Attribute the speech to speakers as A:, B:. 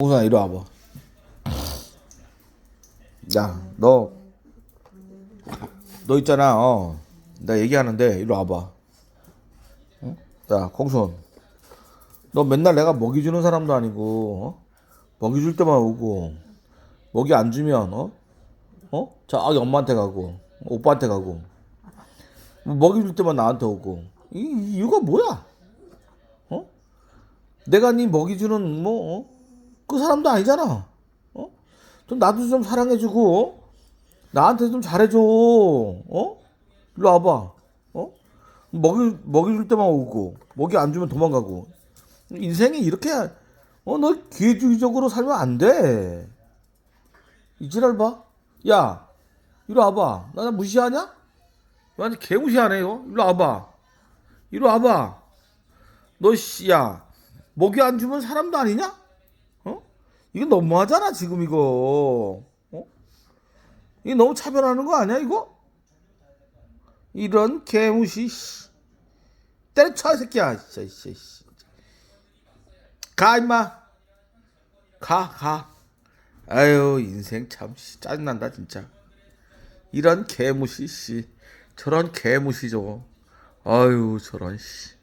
A: 우선아 이리 와봐. 야, 너, 너 있잖아. 어, 나 얘기하는데 이리 와봐. 응? 야, 공순, 너 맨날 내가 먹이 주는 사람도 아니고, 어? 먹이 줄 때만 오고, 먹이 안 주면, 어? 어? 저기 엄마한테 가고, 오빠한테 가고, 먹이 줄 때만 나한테 오고, 이이 이유가 뭐야? 어? 내가 네 먹이 주는 뭐, 어? 그 사람도 아니잖아. 어? 좀 나도 좀 사랑해주고, 어? 나한테 좀 잘해줘. 어? 일로 와봐. 어? 먹이, 먹이 줄 때만 오고, 먹이 안 주면 도망가고. 인생이 이렇게, 어, 너 기회주의적으로 살면 안 돼. 이 지랄 봐. 야, 이리 와봐. 나 무시하냐? 완전 개무시하네, 이거. 일로 와봐. 이리 와봐. 너, 씨, 야, 먹이 안 주면 사람도 아니냐? 어? 이거 너무하잖아 지금 이거. 어? 이게 너무 차별하는 거 아니야 이거? 이런 개무시. 씨. 때려쳐 이 새끼야. 진짜, 씨, 씨. 가 임마. 가 가. 아유 인생 참 씨, 짜증난다 진짜. 이런 개무시 씨. 저런 개무시 저거. 아유 저런 씨.